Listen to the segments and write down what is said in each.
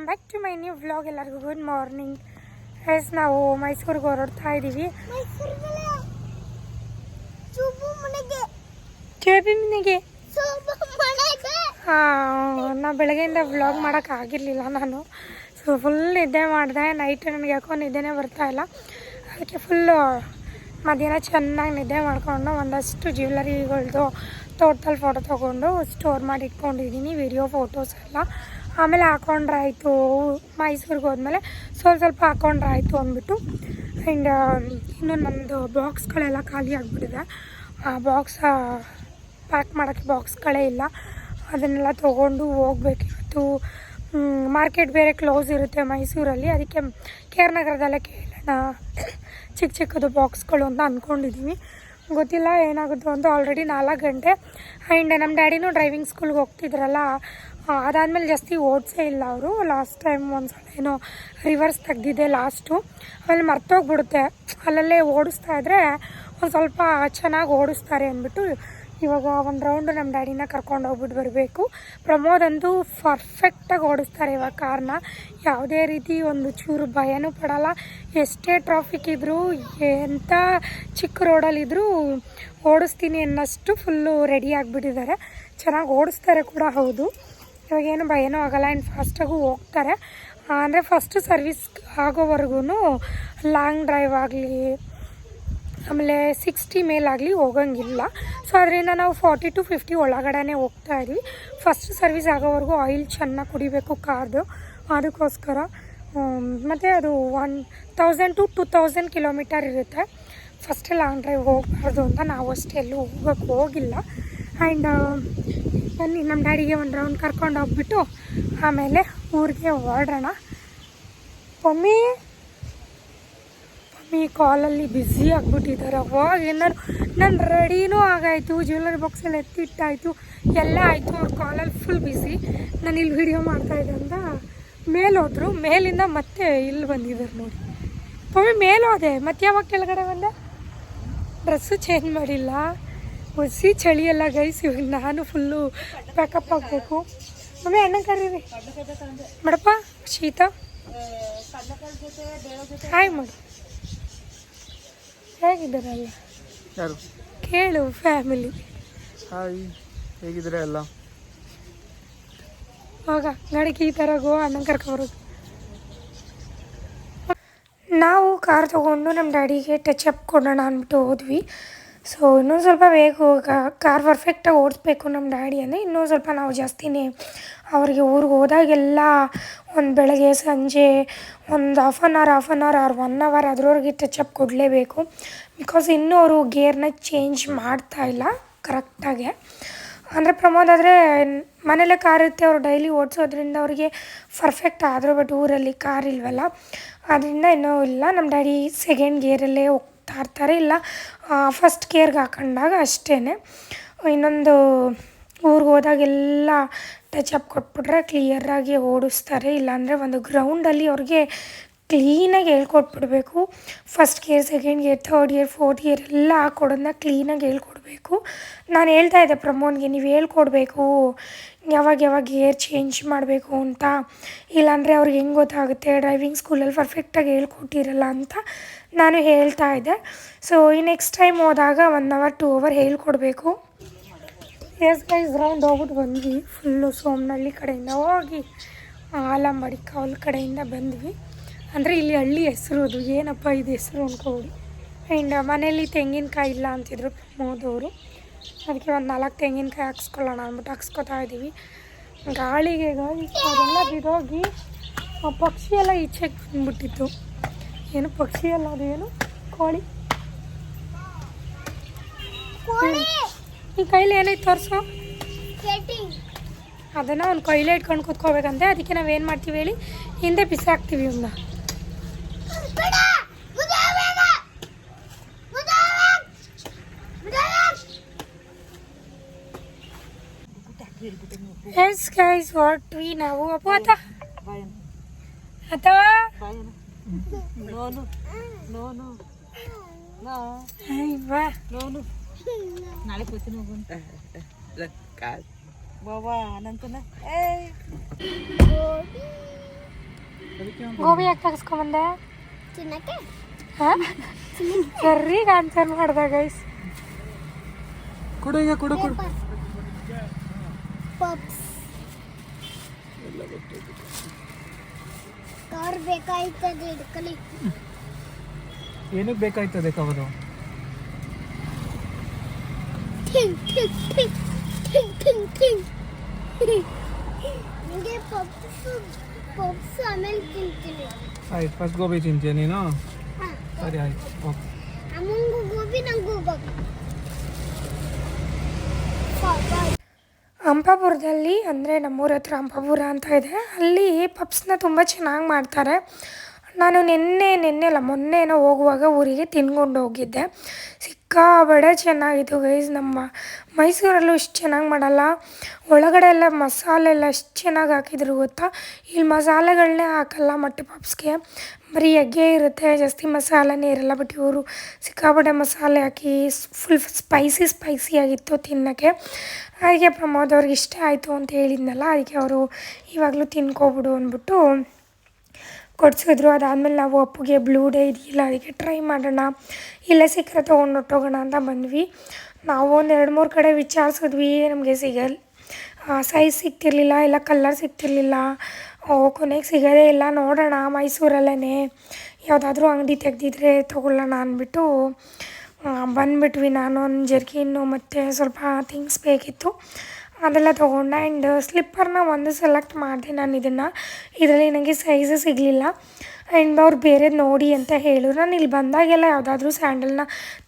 Welcome back to my new vlog ಎಲ್ಲರಿಗೂ good morning yes ನಾವು ಮೈಸೂರಿಗೆ ಹೊರಡ್ತಾ ಇದ್ದೀವಿ ನಾ ಬೆಳಗ್ಗೆಯಿಂದ ವ್ಲಾಗ್ ಮಾಡೋಕ್ಕಾಗಿರಲಿಲ್ಲ ನಾನು. ಸೊ ಫುಲ್ ನಿದ್ದೆ ಮಾಡಿದೆ ನೈಟ್ ನನಗೆ ಯಾಕೋ ನಿದ್ದೆನೇ ಬರ್ತಾ ಇಲ್ಲ. ಅದಕ್ಕೆ ಫುಲ್ಲು ಮಧ್ಯಾಹ್ನ ಚೆನ್ನಾಗಿ ನಿದ್ದೆ ಮಾಡಿಕೊಂಡು ಒಂದಷ್ಟು ಜ್ಯುವೆಲ್ಲರಿಗಳ್ದು ತೋಟದಲ್ಲಿ ಫೋಟೋ ತೊಗೊಂಡು ಸ್ಟೋರ್ ಮಾಡಿ ಇಟ್ಕೊಂಡಿದ್ದೀನಿ ವಿಡಿಯೋ ಫೋಟೋಸ್ ಎಲ್ಲ. ಆಮೇಲೆ ಹಾಕೊಂಡ್ರೆ ಆಯಿತು ಮೈಸೂರಿಗೆ ಹೋದ್ಮೇಲೆ ಸ್ವಲ್ಪ ಸ್ವಲ್ಪ ಹಾಕೊಂಡ್ರೆ ಆಯಿತು ಅಂದ್ಬಿಟ್ಟು ಆ್ಯಂಡ್ ಇನ್ನು ನಮ್ಮದು ಬಾಕ್ಸ್ಗಳೆಲ್ಲ ಖಾಲಿ ಆಗಿಬಿಟ್ಟಿದೆ. ಆ ಬಾಕ್ಸ್ ಪ್ಯಾಕ್ ಮಾಡೋಕ್ಕೆ ಬಾಕ್ಸ್ಗಳೇ ಇಲ್ಲ. ಅದನ್ನೆಲ್ಲ ತೊಗೊಂಡು ಹೋಗ್ಬೇಕಿತ್ತು. ಮಾರ್ಕೆಟ್ ಬೇರೆ ಕ್ಲೋಸ್ ಇರುತ್ತೆ ಮೈಸೂರಲ್ಲಿ. ಅದಕ್ಕೆ ಕೆ ಆರ್ ನಗರದಲ್ಲೇ ಕೇಳೋಣ. ಚಿಕ್ಕ ಚಿಕ್ಕದು ಬಾಕ್ಸ್ಗಳು ಅಂತ ಅಂದ್ಕೊಂಡಿದ್ದೀವಿ ಗೊತ್ತಿಲ್ಲ ಏನಾಗುತ್ತೋ ಅಂತ ಆಲ್ರೆಡಿ ನಾಲ್ಕು ಗಂಟೆ. ಆ್ಯಂಡ್ ನಮ್ಮ ಡ್ಯಾಡಿನೂ ಡ್ರೈವಿಂಗ್ ಸ್ಕೂಲ್ಗೆ ಹೋಗ್ತಿದ್ರಲ್ಲ. ಅದಾದಮೇಲೆ ಜಾಸ್ತಿ ಓಡಿಸೇ ಇಲ್ಲ ಅವರು. ಲಾಸ್ಟ್ ಟೈಮ್ ಒಂದು ಸಲ ಏನೋ ರಿವರ್ಸ್ ತೆಗ್ದಿದೆ ಲಾಸ್ಟು ಆಮೇಲೆ ಮರ್ತೋಗ್ಬಿಡುತ್ತೆ. ಅಲ್ಲಲ್ಲೇ ಓಡಿಸ್ತಾ ಇದ್ದರೆ ಒಂದು ಸ್ವಲ್ಪ ಚೆನ್ನಾಗಿ ಓಡಿಸ್ತಾರೆ ಅಂದ್ಬಿಟ್ಟು ಇವಾಗ ಒಂದು ರೌಂಡು ನಮ್ಮ ಡ್ಯಾಡಿನ ಕರ್ಕೊಂಡು ಹೋಗ್ಬಿಟ್ಟು ಬರಬೇಕು. ಪ್ರಮೋದ್ ಅಂತೂ ಪರ್ಫೆಕ್ಟಾಗಿ ಓಡಿಸ್ತಾರೆ ಇವಾಗ ಕಾರ್ನ ಯಾವುದೇ ರೀತಿ ಒಂದು ಚೂರು ಭಯನೂ ಪಡಲ್ಲ. ಎಷ್ಟೇ ಟ್ರಾಫಿಕ್ ಇದ್ದರೂ ಎಂಥ ಚಿಕ್ಕ ರೋಡಲ್ಲಿದ್ದರೂ ಓಡಿಸ್ತೀನಿ ಅನ್ನೋಷ್ಟು ಫುಲ್ಲು ರೆಡಿ ಆಗಿಬಿಟ್ಟಿದ್ದಾರೆ. ಚೆನ್ನಾಗಿ ಓಡಿಸ್ತಾರೆ ಕೂಡ ಹೌದು. ಇವಾಗ ಏನು ಭಯನೂ ಆಗೋಲ್ಲ. ಆ್ಯಂಡ್ ಫಾಸ್ಟಾಗೂ ಹೋಗ್ತಾರೆ. ಅಂದರೆ ಫಸ್ಟ್ ಸರ್ವಿಸ್ ಆಗೋವರೆಗೂ ಲಾಂಗ್ ಡ್ರೈವ್ ಆಗಲಿ, ಆಮೇಲೆ ಸಿಕ್ಸ್ಟಿ ಮೇಲಾಗಲಿ ಹೋಗಂಗಿಲ್ಲ. ಸೊ ಅದರಿಂದ ನಾವು ಫಾರ್ಟಿ ಟು ಫಿಫ್ಟಿ ಒಳಗಡೆ ಹೋಗ್ತಾ ಇದ್ವಿ. ಫಸ್ಟ್ ಸರ್ವಿಸ್ ಆಗೋವರೆಗೂ ಆಯಿಲ್ ಚೆನ್ನಾಗಿ ಕುಡಿಬೇಕು ಕಾರ್ದು ಅದಕ್ಕೋಸ್ಕರ ಮತ್ತು ಅದು one thousand to two thousand kilometre ಇರುತ್ತೆ. ಫಸ್ಟ್ ಲಾಂಗ್ ಡ್ರೈವ್ ಹೋಗಬಾರ್ದು ಅಂತ ನಾವು ಅಷ್ಟೇ ಎಲ್ಲೂ ಹೋಗೋಕ್ಕೆ ಹೋಗಿಲ್ಲ. ಆ್ಯಂಡ್ ಬನ್ನಿ ನಮ್ಮ ಡ್ಯಾಡಿಗೆ ಒಂದು ರೌಂಡ್ ಕರ್ಕೊಂಡು ಹೋಗ್ಬಿಟ್ಟು ಆಮೇಲೆ ಊರಿಗೆ ಹೊರಡೋಣ. ಪಮ್ಮಿ ಪಮ್ಮಿ ಕಾಲಲ್ಲಿ ಬ್ಯುಸಿ ಆಗಿಬಿಟ್ಟಿದ್ದಾರೆ. ಅವಾಗ ಏನಾರು ನನ್ನ ರೆಡಿನೂ ಆಗಾಯಿತು ಜ್ಯುವೆಲ್ಲರಿ ಬಾಕ್ಸಲ್ಲಿ ಎತ್ತಿಟ್ಟಾಯಿತು, ಎಲ್ಲ ಆಯಿತು. ಅವ್ರ ಕಾಲಲ್ಲಿ ಫುಲ್ ಬ್ಯುಸಿ ನಾನು ಇಲ್ಲಿ ವಿಡಿಯೋ ಮಾಡ್ತಾಯಿದ್ದೆ ಅಂತ ಮೇಲೆ ಹೋದರು. ಮೇಲಿಂದ ಮತ್ತೆ ಇಲ್ಲಿ ಬಂದಿದ್ದಾರೆ ನೋಡಿ. ಪಮ್ಮಿ ಮೇಲೆ ಹೋದೆ. ಮತ್ತೆ ಯಾವಾಗ ಕೆಳಗಡೆ ಬಂದೆ? ಡ್ರೆಸ್ಸು ಚೇಂಜ್ ಮಾಡಿಲ್ಲ. ಹೊಸಿ ಚಳಿ ಎಲ್ಲ ಗೈಸ್ ಇವಾಗ ನಾನು ಫುಲ್ಲು ಪ್ಯಾಕಪ್ ಆಗಬೇಕು. ಮಮ್ಮಿ ಅಣ್ಣ ಕರೀರಿ ಮೇಡಪ್ಪ ಶೀತ? ಹಾಯ್ ಮಾಡು. ಹೇಗಿದ್ದಾರಲ್ಲ? ಯಾರು? ಕೇಳು ಫ್ಯಾಮಿಲಿ ಹಾಯ್ ಹೇಗಿದ್ದೀರಾ ಎಲ್ಲ? ಹೋಗ ಗಾಡಿಗೆ ಈ ಥರ ಗೋ ಅಣ್ಣ ಕರ್ಕೊಬರೋದು ನಾವು ಕಾರ್ ತೊಗೊಂಡು ನಮ್ಮ ಡ್ಯಾಡಿಗೆ ಟಚ್ ಅಪ್ ಕೊಡೋಣ ಅಂದ್ಬಿಟ್ಟು ಹೋದ್ವಿ. ಸೊ ಇನ್ನೊಂದು ಸ್ವಲ್ಪ ಬೇಗ ಕಾರ್ ಪರ್ಫೆಕ್ಟಾಗಿ ಓಡಿಸ್ಬೇಕು ನಮ್ಮ ಡ್ಯಾಡಿ ಅಂದರೆ ಇನ್ನೂ ಸ್ವಲ್ಪ ನಾವು ಜಾಸ್ತಿನೇ ಅವ್ರಿಗೆ ಊರಿಗೆ ಹೋದಾಗೆಲ್ಲ ಒಂದು ಬೆಳಗ್ಗೆ, ಸಂಜೆ ಒಂದು half an hour half an hour or one hour ಅದ್ರವ್ರಿಗೆ touch up ಕೊಡಲೇಬೇಕು. ಬಿಕಾಸ್ ಇನ್ನೂ ಅವರು ಗೇರ್ನ ಚೇಂಜ್ ಮಾಡ್ತಾ ಇಲ್ಲ ಕರೆಕ್ಟಾಗಿ ಅಂದರೆ ಪ್ರಮೋದ್ ಆದರೆ ಮನೇಲೇ ಕಾರ್ ಇರುತ್ತೆ, ಅವರು ಡೈಲಿ ಓಡಿಸೋದ್ರಿಂದ ಅವ್ರಿಗೆ ಪರ್ಫೆಕ್ಟ್ ಆದರೂ ಬಟ್ ಊರಲ್ಲಿ ಕಾರ್ ಇಲ್ವಲ್ಲ. ಅದರಿಂದ ಇನ್ನೂ ಇಲ್ಲ ನಮ್ಮ ಡ್ಯಾಡಿ ಸೆಕೆಂಡ್ ಗೇರಲ್ಲೇ ಹೋಗ್ತಾ ಇರ್ತಾರೆ. ಇಲ್ಲ ಫಸ್ಟ್ ಕೇರ್ಗೆ ಹಾಕೊಂಡಾಗ ಅಷ್ಟೇ ಇನ್ನೊಂದು ಊರಿಗೆ ಹೋದಾಗೆಲ್ಲ ಟಚ್ ಅಪ್ ಕೊಟ್ಬಿಟ್ರೆ ಕ್ಲಿಯರಾಗಿ ಓಡಿಸ್ತಾರೆ. ಇಲ್ಲಾಂದರೆ ಒಂದು ಗ್ರೌಂಡಲ್ಲಿ ಅವ್ರಿಗೆ ಕ್ಲೀನಾಗಿ ಹೇಳ್ಕೊಟ್ಬಿಡ್ಬೇಕು. First gear second year third year fourth year ಎಲ್ಲ ಹಾಕೊಡೋದನ್ನ ಕ್ಲೀನಾಗಿ ಹೇಳ್ಕೊಡ್ಬೇಕು. ನಾನು ಹೇಳ್ತಾ ಇದ್ದೆ ಪ್ರಮೋದ್ಗೆ, ನೀವು ಹೇಳ್ಕೊಡ್ಬೇಕು. ಯಾವಾಗ ಯಾವಾಗ ಗೇರ್ ಚೇಂಜ್ ಮಾಡಬೇಕು ಅಂತ. ಇಲ್ಲಾಂದರೆ ಅವ್ರಿಗೆ ಹೆಂಗೆ ಗೊತ್ತಾಗುತ್ತೆ? ಡ್ರೈವಿಂಗ್ ಸ್ಕೂಲಲ್ಲಿ ಪರ್ಫೆಕ್ಟಾಗಿ ಹೇಳ್ಕೊಟ್ಟಿರಲ್ಲ ಅಂತ ನಾನು ಹೇಳ್ತಾ ಇದ್ದೆ. ಸೊ ಈ ನೆಕ್ಸ್ಟ್ ಟೈಮ್ ಹೋದಾಗ ಒನ್ ಅವರ್ ಟೂ ಅವರ್ ಹೇಳ್ಕೊಡ್ಬೇಕು. ಎಸ್ ಗೈಸ್ ರೌಂಡ್ ಹೋಗ್ಬಿಟ್ಟು ಬಂದ್ವಿ. ಫುಲ್ಲು ಸೋಮನಹಳ್ಳಿ ಕಡೆಯಿಂದ ಹೋಗಿ, ಆಲಂಬಡಿ ಕಾವಲ್ ಕಡೆಯಿಂದ ಬಂದ್ವಿ. ಅಂದರೆ ಇಲ್ಲಿ ಹಳ್ಳಿ ಹೆಸರು ಅದು. ಏನಪ್ಪ ಇದು ಹೆಸರು ಅಂದ್ಕೊಬಿಡಿ ಆ್ಯಂಡ್ ಮನೇಲಿ ತೆಂಗಿನಕಾಯಿ ಇಲ್ಲ ಅಂತಿದ್ರು ಪ್ರಮೋದವರು ಅದಕ್ಕೆ ಒಂದು ನಾಲ್ಕು ತೆಂಗಿನಕಾಯಿ ಹಾಕ್ಸ್ಕೊಳ್ಳೋಣ ಅಂದ್ಬಿಟ್ಟು ಹಾಕ್ಸ್ಕೊತಾ ಇದ್ದೀವಿ. ಗಾಳಿಗೆ ಗಾಳಿ ಅದೆಲ್ಲ ಬಿದೋಗಿ ಆ ಪಕ್ಷಿ ಎಲ್ಲ ಈಚೆಗೆ ಬಂದ್ಬಿಟ್ಟಿತ್ತು. ಏನು ಪಕ್ಷಿ ಅಲ್ಲ ಅದು ಏನು? ಕೋಳಿ. ಈ ಕೈಲಿ ಏನೈತೆ ತೋರಿಸು. ಅದನ್ನು ಒಂದು ಕೈಲೇ ಇಟ್ಕೊಂಡು ಕೂತ್ಕೋಬೇಕಂತೆ. ಅದಕ್ಕೆ ನಾವೇನು ಮಾಡ್ತೀವಿ ಹೇಳಿ? ಹಿಂದೆ ಬಿಸಾಕ್ತೀವಿ ಇವನ್ನ ಎಸ್ ಗೈಸ್ ವಾಟ್ ವಿ ನಾವು ಅಪ್ಪ ಆತ ಅಥವಾ ನೋನು ನೋನು. ಹಾಯ್ ಬಾ. ನೋನು. ನಾಳೆ ಕೂತೀನಿ ಬಾಬಾ ಅನಂತನ. ಏ ಗೋಬಿ ಯಾಕೆ ತಗಸ್ಕೊಂಬಂದೆ? ತಿನ್ನಕ್ಕೆ? ಹಾಂ? ಸರಿಗೆ ಆನ್ಸರ್ ಮಾಡ್ದೆ ಗೈಸ್ ಕುಡಿಗೆ ಕುಡು ಈಗ ಪಪ್ಸ್. ಎಲ್ಲ ಪಪ್ಸ್ ಕಾರ್ ಬೇಕಾಯ್ತದೆ ಹಿಡ್ಕಲಿ ಏನಕ್ಕೆ ಬೇಕಾಯ್ತದೆ ಕವರು ಠಿಂಗ್ ಠಿಂಗ್ ಠಿಂಗ್ ಠಿಂಗ್ ಠಿಂಗ್ ಠಿಂಗ್ ನಿಮಗೆ ಪಪ್ಸ್ ಪಪ್ಸ್ ಆಮೇಲೆ ತಿಂತೀನಿ. ಆಯ್ತು ಫಸ್ಟ್ ಗೋಬಿ ತಿಂತೀಯ ನೀನು? ಹಾಂ. ಸರಿ ಆಯ್ತು ಓಕೆ. ಅಮ್ಮಂಗೂ ಗೋಬಿ ನಂಗೂ ಗೋಬಿ ಹಂಪಾಪುರದಲ್ಲಿ ಅಂದರೆ ನಮ್ಮೂರ ಹತ್ರ ಹಂಪಾಪುರ ಅಂತ ಇದೆ, ಅಲ್ಲಿ ಪಪ್ಸ್ನ ತುಂಬ ಚೆನ್ನಾಗಿ ಮಾಡ್ತಾರೆ. ನಾನು ನಿನ್ನೆ ನಿನ್ನೆ ಅಲ್ಲ ಮೊನ್ನೆನೋ ಹೋಗುವಾಗ ಊರಿಗೆ ತಿನ್ಕೊಂಡು ಹೋಗಿದ್ದೆ. ಸಿಕ್ಕಾಬಡೆ ಚೆನ್ನಾಗಿತ್ತು ಗೈಸ್ ನಮ್ಮ ಮೈಸೂರಲ್ಲೂ ಇಷ್ಟು ಚೆನ್ನಾಗಿ ಮಾಡಲ್ಲ. ಒಳಗಡೆ ಎಲ್ಲ ಮಸಾಲೆ ಎಲ್ಲ ಎಷ್ಟು ಚೆನ್ನಾಗಿ ಹಾಕಿದ್ರು ಗೊತ್ತಾ? ಇಲ್ಲಿ ಮಸಾಲೆಗಳನ್ನೇ ಹಾಕಲ್ಲ ಮೊಟ್ಟೆ ಪಪ್ಸ್ಗೆ. ಬರೀ ಎಗ್ಗೆ ಇರುತ್ತೆ, ಜಾಸ್ತಿ ಮಸಾಲೆನೇ ಇರಲ್ಲ ಬಟ್ ಇವರು ಸಿಕ್ಕಾಪಟ್ಟೆ ಮಸಾಲೆ ಹಾಕಿ ಫುಲ್ ಸ್ಪೈಸಿ ಸ್ಪೈಸಿ ಆಗಿತ್ತು ತಿನ್ನೋಕ್ಕೆ. ಅದಕ್ಕೆ ಪ್ರಮೋದ್ ಅವ್ರಿಗೆ ಇಷ್ಟ ಆಯಿತು ಅಂತ ಹೇಳಿದ್ನಲ್ಲ, ಅದಕ್ಕೆ ಅವರು ಇವಾಗಲೂ ತಿನ್ಕೋಬಿಡು ಅಂದ್ಬಿಟ್ಟು ಕೊಡಿಸಿದ್ರು. ಅದಾದಮೇಲೆ ನಾವು ಅಪ್ಪುಗೆ ಬ್ಲೂ ಡೇ ಇದೆಯಲ್ಲ ಅದಕ್ಕೆ ಟ್ರೈ ಮಾಡೋಣ. ಇಲ್ಲೇ ಸಿಕ್ಕರೆ ತೊಗೊಂಡು ಹೊಟ್ಟೋಗೋಣ ಅಂತ ಬಂದ್ವಿ. ನಾವು ಒಂದು ಎರಡು ಮೂರು ಕಡೆ ವಿಚಾರಿಸಿದ್ವಿ, ನಮಗೆ ಸಿಗಲ್ ಸೈಜ್ ಸಿಗ್ತಿರ್ಲಿಲ್ಲ, ಇಲ್ಲ ಕಲ್ಲರ್ ಸಿಗ್ತಿರ್ಲಿಲ್ಲ. ಕೊನೆಗೆ ಸಿಗೋದೇ ಇಲ್ಲ. ನೋಡೋಣ ಮೈಸೂರಲ್ಲೇ ಯಾವುದಾದ್ರೂ ಅಂಗಡಿ ತೆಗೆದಿದ್ರೆ ತೊಗೊಳ್ಳೋಣ ಅಂದ್ಬಿಟ್ಟು ಬಂದ್ಬಿಟ್ವಿ ಒಂದು ಜರ್ಕಿನ್ನು ಮತ್ತು ಸ್ವಲ್ಪ ಥಿಂಗ್ಸ್ ಬೇಕಿತ್ತು. ಅದೆಲ್ಲ ತೊಗೊಂಡೆ. ಆ್ಯಂಡ್ ಸ್ಲಿಪ್ಪರ್ನ ಒಂದು ಸೆಲೆಕ್ಟ್ ಮಾಡಿದೆ ನಾನು ಇದನ್ನು. ಇದರಲ್ಲಿ ನನಗೆ ಸೈಜ್ ಸಿಗಲಿಲ್ಲ. ಆ್ಯಂಡ್ ಅವ್ರು ಬೇರೆದು ನೋಡಿ ಅಂತ ಹೇಳಿದ್ರು. ನಾನು ಇಲ್ಲಿ ಬಂದಾಗೆಲ್ಲ ಯಾವುದಾದ್ರೂ ಸ್ಯಾಂಡಲ್ನ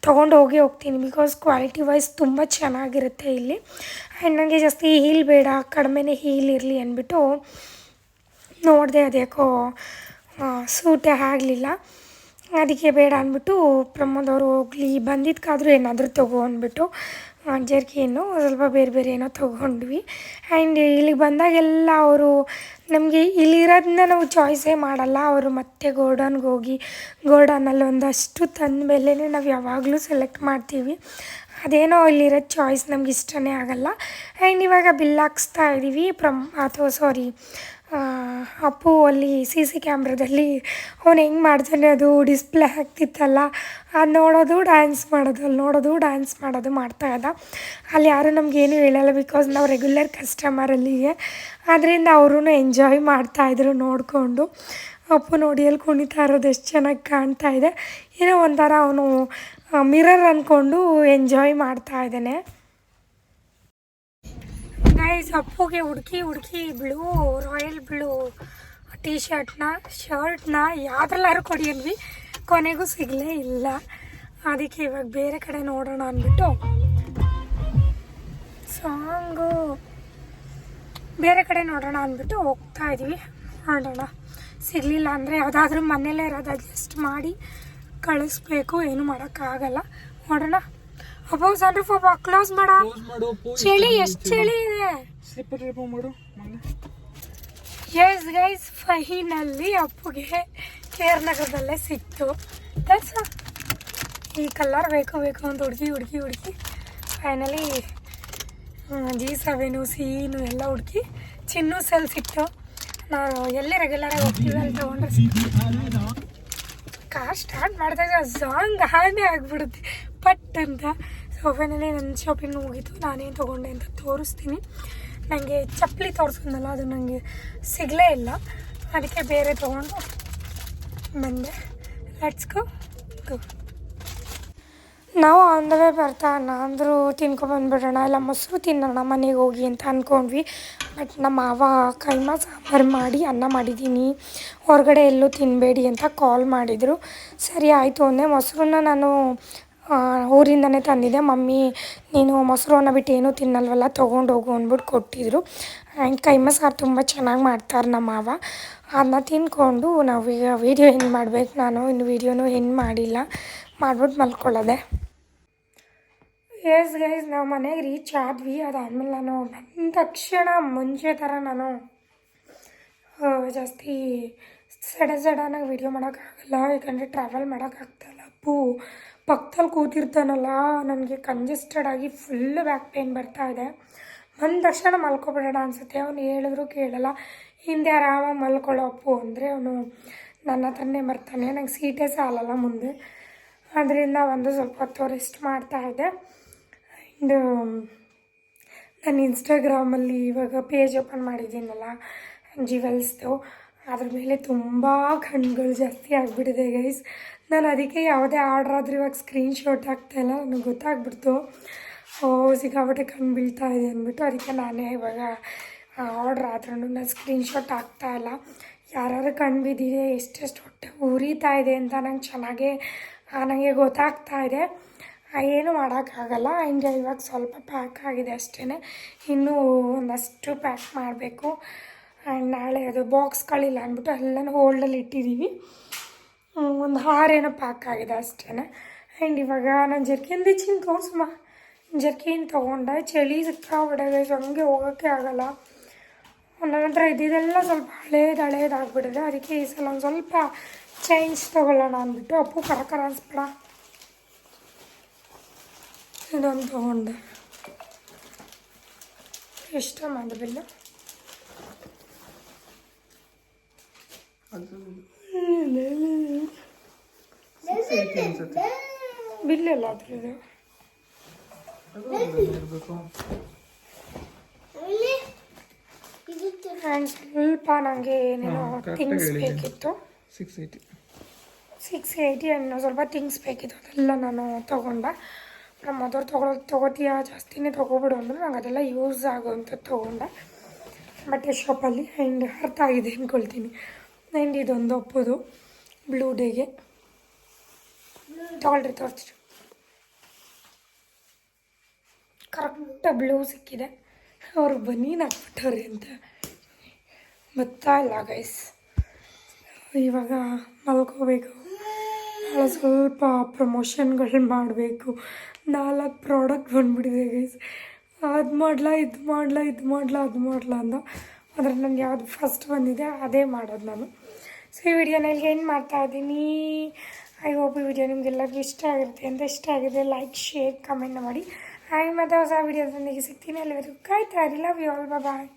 ತೊಗೊಂಡು ಹೋಗಿ ಹೋಗ್ತೀನಿ. ಬಿಕಾಸ್ ಕ್ವಾಲಿಟಿ ವೈಸ್ ತುಂಬ ಚೆನ್ನಾಗಿರುತ್ತೆ ಇಲ್ಲಿ. ಆ್ಯಂಡ್ ನನಗೆ ಜಾಸ್ತಿ ಹೀಲ್ ಬೇಡ, ಕಡಿಮೆನೇ ಹೀಲ್ ಇರಲಿ ಅಂದ್ಬಿಟ್ಟು ನೋಡಿದೆ ಅದ್ಯಾಕೋ ಸೂಟೇ ಆಗಲಿಲ್ಲ. ಅದಕ್ಕೆ ಬೇಡ ಅಂದ್ಬಿಟ್ಟು ಪ್ರಮೋದ್ ಅವರು ಹೋಗಲಿ ಬಂದಿದ್ದಕ್ಕಾದರೂ ಏನಾದರೂ ತಗೋ ಅಂದ್ಬಿಟ್ಟು ಜರ್ಕಿಯನ್ನು ಸ್ವಲ್ಪ ಬೇರೆ ಬೇರೆ ಏನೋ ತೊಗೊಂಡ್ವಿ. ಆ್ಯಂಡ್ ಇಲ್ಲಿಗೆ ಬಂದಾಗೆಲ್ಲ ಅವರು ನಮಗೆ ಇಲ್ಲಿರೋದನ್ನ ನಾವು ಚಾಯ್ಸೇ ಮಾಡಲ್ಲ. ಅವರು ಮತ್ತೆ ಗೋಡನ್ಗೆ ಹೋಗಿ ಗೋಡನಲ್ಲಿ ಒಂದಷ್ಟು ತಂದ ಮೇಲೆ ನಾವು ಯಾವಾಗಲೂ ಸೆಲೆಕ್ಟ್ ಮಾಡ್ತೀವಿ. ಅದೇನೋ ಇಲ್ಲಿರೋ ಚಾಯ್ಸ್ ನಮ್ಗೆ ಇಷ್ಟನೇ ಆಗಲ್ಲ. ಆ್ಯಂಡ್ ಇವಾಗ ಬಿಲ್ ಹಾಕ್ಸ್ತಾ ಇದ್ದೀವಿ ಪ್ರಮ್, ಅಥವಾ ಸಾರಿ ಅಪ್ಪು ಅಲ್ಲಿ ಸಿ ಸಿ ಕ್ಯಾಮ್ರಾದಲ್ಲಿ ಅವನು ಹೆಂಗೆ ಮಾಡ್ತಾನೆ ಅದು ಡಿಸ್ಪ್ಲೇ ಆಗ್ತಿತ್ತಲ್ಲ ಅದು ನೋಡೋದು ಡ್ಯಾನ್ಸ್ ಮಾಡೋದು ಅಲ್ಲಿ ನೋಡೋದು ಡ್ಯಾನ್ಸ್ ಮಾಡೋದು ಮಾಡ್ತಾ ಇದ್ದ. ಅಲ್ಲಿ ಯಾರೂ ನಮಗೇನು ಹೇಳಲ್ಲ ಬಿಕಾಸ್ ನಾವು ರೆಗ್ಯುಲರ್ ಕಸ್ಟಮರ್ ಅಲ್ಲಿಗೆ ಆದ್ದರಿಂದ ಅವರು ಎಂಜಾಯ್ ಮಾಡ್ತಾಯಿದ್ರು ನೋಡಿಕೊಂಡು. ಅಪ್ಪು ನೋಡಿ ಅಲ್ಲಿ ಕುಣಿತಾ ಇರೋದು ಎಷ್ಟು ಚೆನ್ನಾಗಿ ಕಾಣ್ತಾ ಇದೆ. ಏನೋ ಒಂಥರ ಅವನು ಮಿರರ್ ಅಂದ್ಕೊಂಡು ಎಂಜಾಯ್ ಮಾಡ್ತಾ ಇದ್ದಾನೆ. ಗೈಸ್ ಅಪ್ಪುಗೆ ಹುಡುಕಿ ಹುಡುಕಿ ಬ್ಲೂ ರಾಯಲ್ ಬ್ಲೂ ಟೀ ಶರ್ಟ್ನ ಶರ್ಟ್ನ ಯಾವ್ದ್ರಲ್ಲಾರು ಕೊಡಿ ಕೊನೆಗೂ ಸಿಗಲೇ ಇಲ್ಲ. ಅದಕ್ಕೆ ಇವಾಗ ಬೇರೆ ಕಡೆ ನೋಡೋಣ ಅಂದ್ಬಿಟ್ಟು ಸಾಂಗು ಬೇರೆ ಕಡೆ ನೋಡೋಣ ಅಂದ್ಬಿಟ್ಟು ಹೋಗ್ತಾ ಇದ್ವಿ. ನೋಡೋಣ ಸಿಗಲಿಲ್ಲ ಅಂದರೆ ಯಾವುದಾದ್ರೂ ಮನೇಲೇ ಇರೋದು ಅಡ್ಜಸ್ಟ್ ಮಾಡಿ ಕಳಿಸ್ಬೇಕು. ಏನು ಮಾಡೋಕ್ಕಾಗಲ್ಲ. ನೋಡೋಣ. ಅಬ್ಬೋ ಸಣ್ಣ ಪಾಪ ಕ್ಲೋಸ್ ಮಾಡ. ಚಳಿ ಎಷ್ಟು ಚಳಿ. ಇದೆ. ಎಸ್ ಗೈಸ್ ಫೈನಲ್ಲಿ ಅಪ್ಪುಗೆ ಕೇರ್ ನಗರದಲ್ಲೇ ಸಿಕ್ತು ದಟ್ಸ್ ಈ ಕಲರ್ ಬೇಕು ಬೇಕು ಅಂತ ಹುಡುಕಿ ಹುಡುಕಿ ಹುಡುಕಿ ಫೈನಲಿ ಜಿ ಸವೆನು ಸೀನು ಎಲ್ಲ ಹುಡುಕಿ ಚಿನ್ನು ಸೆಲ್ ಸಿಕ್ತು. ನಾವು ಎಲ್ಲಿ ರೆಗ್ಯುಲರಾಗಿ ಹೋಗ್ತೀವಿ ಅಲ್ಲಿ ತೊಗೊಂಡ್ರೆ ಕಾರ್ ಸ್ಟಾರ್ಟ್ ಮಾಡಿದಾಗ ಸಾಂಗ್ ಹಾನೇ ಆಗಿಬಿಡುತ್ತೆ. ಪಟ್ ಅಂತ. ಫೈನಲಿ ನನ್ನ ಶಾಪಿಂಗ್ ಮುಗೀತು. ನಾನೇನು ತೊಗೊಂಡೆ ಅಂತ ತೋರಿಸ್ತೀನಿ. ನನಗೆ ಚಪ್ಪಲಿ ತೋರಿಸ್ಕೊಂಡಲ್ಲ ಅದು ನನಗೆ ಸಿಗಲೇ ಇಲ್ಲ. ಅದಕ್ಕೆ ಬೇರೆ ತೊಗೊಂಡು ಬಂದೆ. ಲೆಟ್ಸ್ ಗೋ ನಾವು ಆನ್ ದ ವೇ ಬರ್ತಾ ತಿನ್ಕೊಬಂದ್ಬಿಡೋಣ ಇಲ್ಲ, ಮೊಸರು ತಿನ್ನೋಣ ಮನೆಗೆ ಹೋಗಿ ಅಂತ ಅಂದ್ಕೊಂಡ್ವಿ ಬಟ್ ನಮ್ಮ ಮಾವ ಕೈಮಾ ಸಾಂಬಾರು ಮಾಡಿ ಅನ್ನ ಮಾಡಿದ್ದೀನಿ ಹೊರಗಡೆ ಎಲ್ಲೂ ತಿನ್ನಬೇಡಿ ಅಂತ ಕಾಲ್ ಮಾಡಿದರು. ಸರಿ, ಆಯಿತು. ಅಂದೆ ಮೊಸರನ್ನ ನಾನು ಊರಿಂದನೇ ತಂದಿದ್ದೆ. ಮಮ್ಮಿ, ನೀನು ಮೊಸರು ಅನ್ನ ಬಿಟ್ಟು ಏನೂ ತಿನ್ನಲ್ವಲ್ಲ ತೊಗೊಂಡು ಅಂದ್ಬಿಟ್ಟು ಕೊಟ್ಟಿದ್ರು. ಆ್ಯಂಡ್ ಕೈಮ ಸಾರು ತುಂಬ ಚೆನ್ನಾಗಿ ಮಾಡ್ತಾರೆ ನಮ್ಮ ಮಾವ. ಅದನ್ನ ತಿಂದ್ಕೊಂಡು ನಾವು ಈಗ ವೀಡಿಯೋ ಹೆಂಗೆ ಮಾಡಬೇಕು ನಾನು ಇನ್ನು ವೀಡಿಯೋನೂ ಹೆಂಗೆ ಮಾಡಿಲ್ಲ ಮಾಡ್ಬಿಟ್ಟು ಮಲ್ಕೊಳ್ಳೋದೆ. ಎಸ್ ಗೈಸ್ ನಾವು ಮನೆಗೆ ರೀಚ್ ಆದ್ವಿ. ಅದಾದಮೇಲೆ ನಾನು ಬಂದ ತಕ್ಷಣ ಮುಂಚೆ ಥರ ನಾನು ಜಾಸ್ತಿ ಸಡ ಸಡನ್ನಾಗಿ ವೀಡಿಯೋ ಮಾಡೋಕ್ಕಾಗಲ್ಲ ಯಾಕಂದರೆ ಟ್ರಾವೆಲ್ ಮಾಡೋಕ್ಕಾಗ್ತಾಯಿಲ್ಲ ಅಪ್ಪು ಪಕ್ಕದಲ್ಲಿ ಕೂತಿರ್ತಾನಲ್ಲ, ನನಗೆ ಕಂಜೆಸ್ಟೆಡ್ ಆಗಿ ಫುಲ್ ಬ್ಯಾಕ್ ಪೇನ್ ಬರ್ತಾ ಇದೆ. ಬಂದ ತಕ್ಷಣ ಮಲ್ಕೊಬಿಡೋಣ ಅನಿಸುತ್ತೆ. ಅವನು ಹೇಳಿದ್ರು ಕೇಳಲ್ಲ. ಹಿಂದೆ ಆರಾಮಾಗಿ ಮಲ್ಕೊಳ್ಳೋ ಅಪ್ಪು ಅಂದರೆ ಅವನು ನನ್ನ ಹತ್ರನೇ ಬರ್ತಾನೆ. ನಂಗೆ ಸೀಟೇ ಸಾಲಲ್ಲ ಮುಂದೆ. ಅದರಿಂದ ಒಂದು ಸ್ವಲ್ಪ ಹೊತ್ತು ರೆಸ್ಟ್ ಮಾಡ್ತಾಯಿದ್ದೆ ಆ್ಯಂಡ್ ನಾನು ಇನ್ಸ್ಟಾಗ್ರಾಮಲ್ಲಿ ಇವಾಗ ಪೇಜ್ ಓಪನ್ ಮಾಡಿದ್ದೀನಲ್ಲ ಜಿವೆಲ್ಸ್ದು ಅದ್ರ ಮೇಲೆ ತುಂಬ ಕಣ್ಗಳು ಜಾಸ್ತಿ ಆಗಿಬಿಟ್ಟಿದೆ ಗೈಸ್ ನಾನು ಅದಕ್ಕೆ ಯಾವುದೇ ಆರ್ಡ್ರ್ ಆದರೂ ಇವಾಗ ಸ್ಕ್ರೀನ್ಶಾಟ್ ಹಾಕ್ತಾಯಿಲ್ಲ ನನಗೆ ಗೊತ್ತಾಗ್ಬಿಡ್ತು. ಓ, ಸಿಕ್ಕಾಪಟ್ಟೆ ಕಣ್ಣು ಬೀಳ್ತಾ ಇದೆ ಅಂದ್ಬಿಟ್ಟು ಅದಕ್ಕೆ ನಾನೇ ಇವಾಗ ಆರ್ಡ್ರ್ ಆದ್ರೂ ನಾನು ಸ್ಕ್ರೀನ್ಶಾಟ್ ಆಗ್ತಾ ಇಲ್ಲ. ಯಾರ್ಯಾರು ಕಣ್ಣು ಬಿದ್ದಿದೆ ಎಷ್ಟೆಷ್ಟು ಹೊಟ್ಟೆ ಉರಿತಾ ಇದೆ ಅಂತ ನಂಗೆ ಚೆನ್ನಾಗೇ ನನಗೆ ಗೊತ್ತಾಗ್ತಾ ಇದೆ. ಏನು ಮಾಡೋಕ್ಕಾಗಲ್ಲ ಆ್ಯಂಡ್ ಇವಾಗ ಸ್ವಲ್ಪ ಪ್ಯಾಕ್ ಆಗಿದೆ ಅಷ್ಟೇ ಇನ್ನೂ ಒಂದಷ್ಟು ಪ್ಯಾಕ್ ಮಾಡಬೇಕು. ಆ್ಯಂಡ್ ನಾಳೆ ಅದು ಬಾಕ್ಸ್ಗಳಿಲ್ಲ ಅಂದ್ಬಿಟ್ಟು ಎಲ್ಲನೂ ಹೋಲ್ಡಲ್ಲಿ ಇಟ್ಟಿದ್ದೀವಿ ಒಂದು ಹಾರೇನೋ ಪ್ಯಾಕ್ ಆಗಿದೆ ಅಷ್ಟೇ ಆ್ಯಂಡ್ ಇವಾಗ ನಾನು ಜರ್ಕಿನ್ ದಿಚ್ಚಿನ ತೋರಿಸಮ್ಮ ಜರ್ಕಿನ್ ತೊಗೊಂಡೆ? ಚಳಿ ಸಿಕ್ಕಾಬಿಟ್ಟಿದೆ ಸೊ ಹಂಗೆ ಹೋಗೋಕ್ಕೆ ಆಗಲ್ಲ. ನನ್ನ ಹತ್ರ ಇದ್ದಿದ್ದೆಲ್ಲ ಸ್ವಲ್ಪ ಹಳೇದು ಹಳೇದಾಗ್ಬಿಟ್ಟಿದೆ ಅದಕ್ಕೆ ಈ ಸಲ ಒಂದು ಸ್ವಲ್ಪ ಚೇಂಜ್ ತೊಗೊಳ್ಳೋಣ ಅಂದ್ಬಿಟ್ಟು ಅಪ್ಪು ಕರಕರ ಕರ ಅನ್ಸ್ಬೇಡ. ಇದೊಂದು ತೊಗೊಂಡೆ. ಎಷ್ಟು ಅದು ಬಿಲ್ಲು ಬಿಲ್ ಎಲ್ಲ ಅದ್ರದ್ದು ಇರಬೇಕು ಆ್ಯಂಡ್ ಸ್ವಲ್ಪ ನನಗೆ ಏನೇನೋ ಥಿಂಗ್ಸ್ ಬೇಕಿತ್ತು. ಸಿಕ್ಸ್ ಏಯ್ಟಿ ಸಿಕ್ಸ್ ಏಯ್ಟಿ ಅನ್ನೋ ಸ್ವಲ್ಪ ಥಿಂಗ್ಸ್ ಬೇಕಿತ್ತು. ಅದೆಲ್ಲ ನಾನು ತೊಗೊಂಡೆ. ನಮ್ಮ ಮದರ್ ತೊಗೊಳೋ ತೊಗೋತೀಯ? ಜಾಸ್ತಿನೇ ತೊಗೊಬಿಡು ಅಂದ್ರೆ. ನಂಗೆ ಅದೆಲ್ಲ ಯೂಸ್ ಆಗೋವಂಥದ್ದು ತೊಗೊಂಡೆ. ಬಟ್ಟೆ ಶಾಪಲ್ಲಿ ಆ್ಯಂಡ್ ಅರ್ಥ ಆಗಿದೆ ಅಂದ್ಕೊಳ್ತೀನಿ ಆ್ಯಂಡ್ ಇದೊಂದು ಒಪ್ಪೋದು. ಬ್ಲೂ ಡೇಗೆ ತೊಗೊಳ್ರಿ, ತೋರಿಸ್ರಿ. ಕರೆಕ್ಟ್ ಬ್ಲೂ ಸಿಕ್ಕಿದೆ. ಅವರು ಬನೀನ್ ಹಾಕ್ಬಿಟ್ಟವ್ರಿ ಅಂತ. ಗೊತ್ತಾ ಇಲ್ಲ ಗೈಸ್ ಇವಾಗ ಮಲ್ಕೋಬೇಕು ನಾಳೆ ಸ್ವಲ್ಪ ಪ್ರಮೋಷನ್ಗಳು ಮಾಡಬೇಕು. ನಾಲ್ಕು ಪ್ರಾಡಕ್ಟ್ ಬಂದುಬಿಟ್ಟಿದೆ ಗೈಸ್ ಅದು ಮಾಡಲ, ಇದು ಮಾಡಲ ಇದು ಮಾಡಲ, ಅದು ಮಾಡಲ ಅಂದ. ಅದ್ರಲ್ಲಿ ನನಗೆ ಯಾವುದು ಫಸ್ಟ್ ಬಂದಿದೆ, ಅದೇ ಮಾಡೋದು ನಾನು. ಸೊ ಈ ವಿಡಿಯೋನ ಇಲ್ಲಿಗೆ ಏನು ಮಾಡ್ತಾ ಇದ್ದೀನಿ. ಐ ಹೋಪ್ ಈ ವಿಡಿಯೋ ನಿಮಗೆಲ್ಲರಿಗೂ ಇಷ್ಟ ಆಗಿರುತ್ತೆ ಅಂತ ಇಷ್ಟ ಆಗಿದೆ ಲೈಕ್ ಶೇರ್ ಕಮೆಂಟ್ ಮಾಡಿ ಹಾಗೆ ಮತ್ತು ಹೊಸ ವಿಡಿಯೋದೊಂದಿಗೆ ಸಿಗ್ತೀನಿ ಅಲ್ಲಿವರೆಗೂ ಕಾಯ್ತಾ ಇರಿ ಲವ್ ಯು ಆಲ್ ಬಾಯ್